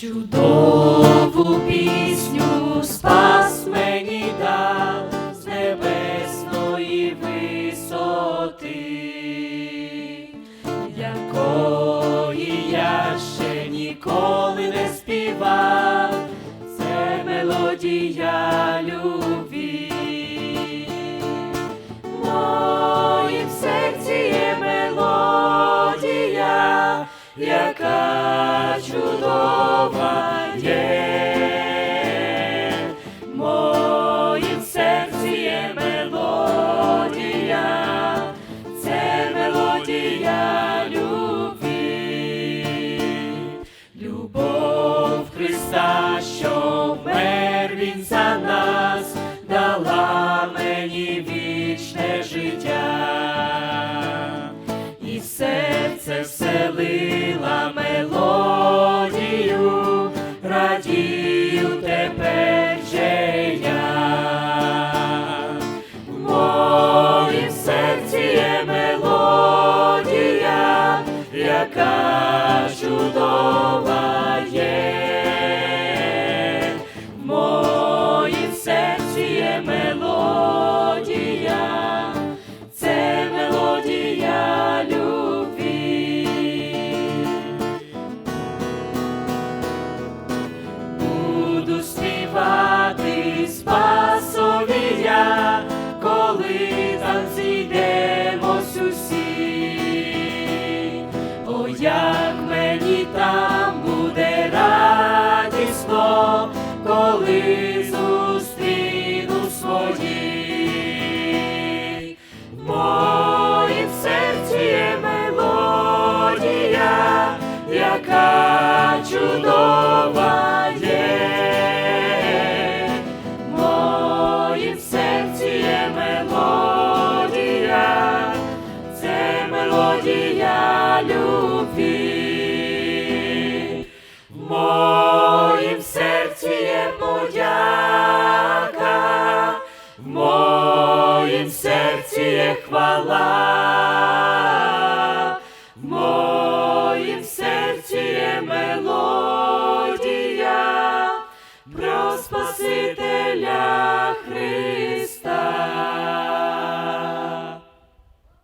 Чудову пісню спас мені дав з небесної висоти, якої я ще ніколи не співав, це мелодія любві. Моїм серці є мелодія, яка чудова мелодія любви, Любов Христа, що вмер він за нас, дала мені вічне життя, і серце вселила мелодію, яка чудова чудова є. В серці є мелодія, це мелодія любві. В серці є подяка, в моїм серці є хвала.